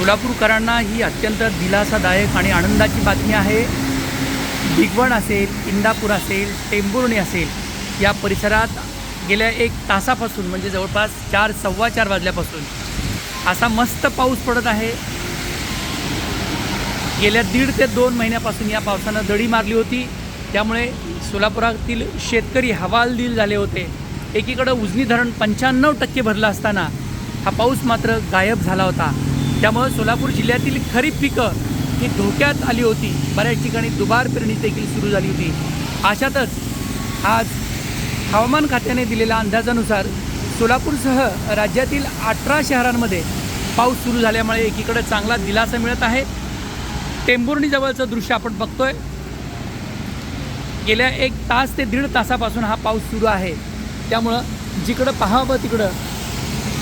सोलापूरकरांना ही अत्यंत दिलासादायक आणि आनंदाची बातमी आहे. भिगवण असेल इंदापूर असेल टेंभुर्णी असेल या परिसरात गेल्या एक तासापासून म्हणजे जवळपास चार सव्वा चार वाजल्यापासून असा मस्त पाऊस पडत आहे. गेल्या दीड ते दोन महिन्यापासून या पावसानं दडी मारली होती. त्यामुळे सोलापुरातील शेतकरी हवालदिल झाले होते. एकीकडं उजनी धरण पंच्याण्णव टक्के भरलं असताना हा पाऊस मात्र गायब झाला होता. त्यामुळं सोलापूर जिल्ह्यातील खरीप पिकं ही धोक्यात आली होती. बऱ्याच ठिकाणी दुबार पेरणी देखील सुरू झाली होती. अशातच आज हवामान खात्याने दिलेल्या अंदाजानुसार सोलापूरसह राज्यातील अठरा शहरांमध्ये पाऊस सुरू झाल्यामुळे एकीकडे चांगला दिलासा मिळत आहे. टेंभुर्णीजवळचं दृश्य आपण बघतोय. गेल्या एक तास ते दीड तासापासून हा पाऊस सुरू आहे. त्यामुळं जिकडं पाहावं तिकडं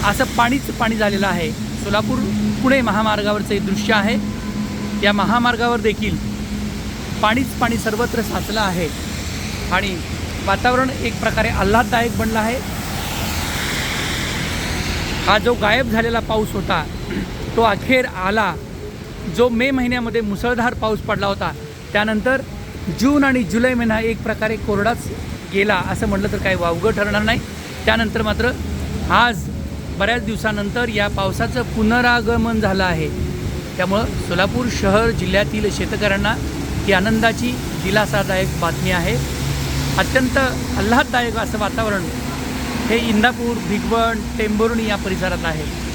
असं पाणीच पाणी झालेलं आहे. सोलापूर पुणे महामार्गावरचं हे दृश्य आहे. या महामार्गावर देखील पाणीच पाणी सर्वत्र साचलं आहे. आणि वातावरण एक प्रकारे आल्हाददायक बनलं आहे. हा जो गायब झालेला पाऊस होता तो अखेर आला. जो मे महिन्यामध्ये मुसळधार पाऊस पडला होता त्यानंतर जून आणि जुलै महिना एक प्रकारे कोरडाच गेला असं म्हटलं तर काही वावगं ठरणार नाही. त्यानंतर मात्र आज बऱ्याच दिवसानंतर या पावसाचं पुनरागमन झालं आहे. त्यामुळं सोलापूर शहर जिल्ह्यातील शेतकऱ्यांना ही आनंदाची दिलासादायक बातमी आहे. अत्यंत आल्हाददायक असं वातावरण हे इंदापूर भिगवण टेंभुर्णी या परिसरात आहे.